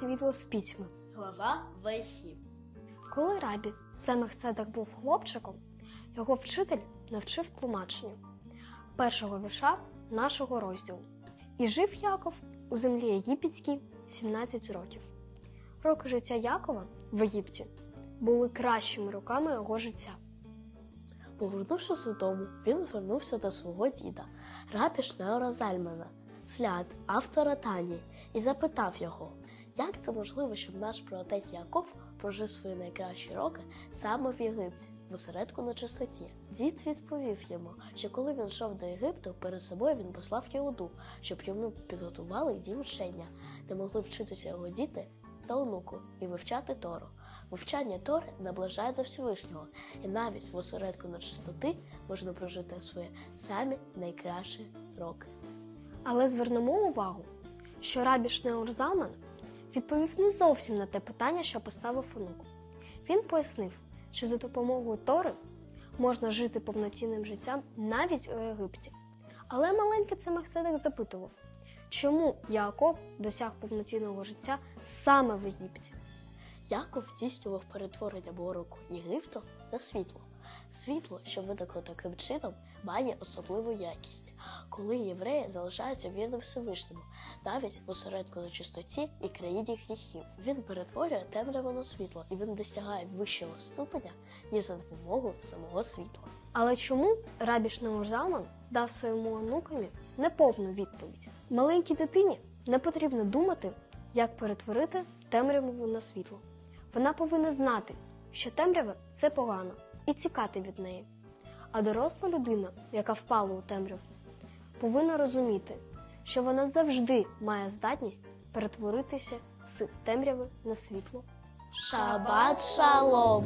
світло з пітьми. Глава Вайхі. Коли рабі Семех Цедек був хлопчиком, його вчитель навчив тлумаченню першого вірша нашого розділу. І жив Яков у землі єгипетській 17 років. Роки життя Якова в Єгипті були кращими роками його життя. Повернувшись додому, він звернувся до свого діда, рабі Шнеора Зальмана, слід автора Тані, і запитав його, як це можливо, щоб наш праотець Яков прожив свої найкращі роки саме в Єгипті, в осередку на чистоті. Дід відповів йому, що коли він йшов до Єгипту, перед собою він послав Єуду, щоб йому підготували дім вчення, де могли вчитися його діти та онуку і вивчати Тору. Вивчання Тори наближає до Всевишнього, і навіть в осередку на чистоти можна прожити свої самі найкращі роки. Але звернемо увагу, що рабі Шнеур Залман відповів не зовсім на те питання, що поставив онук. Він пояснив, що за допомогою Тори можна жити повноцінним життям навіть у Єгипті. Але маленький Цемахцедек запитував, чому Яаков досяг повноцінного життя саме в Єгипті. Яков здійснював перетворення мороку Єгипту на світло. Світло, що виникло таким чином, має особливу якість, коли євреї залишаються вірним Всевишньому, навіть в осередку на чистоті і країні гріхів. Він перетворює темряву на світло, і він досягає вищого ступеня, ніж за допомогою самого світла. Але чому рабі Немурзалман дав своєму онукові неповну відповідь? Маленькій дитині не потрібно думати, як перетворити темряву на світло. Вона повинна знати, що темрява це погано, і тікати від неї. А доросла людина, яка впала у темряву, повинна розуміти, що вона завжди має здатність перетворитися з темряви на світло. Шабат шалом!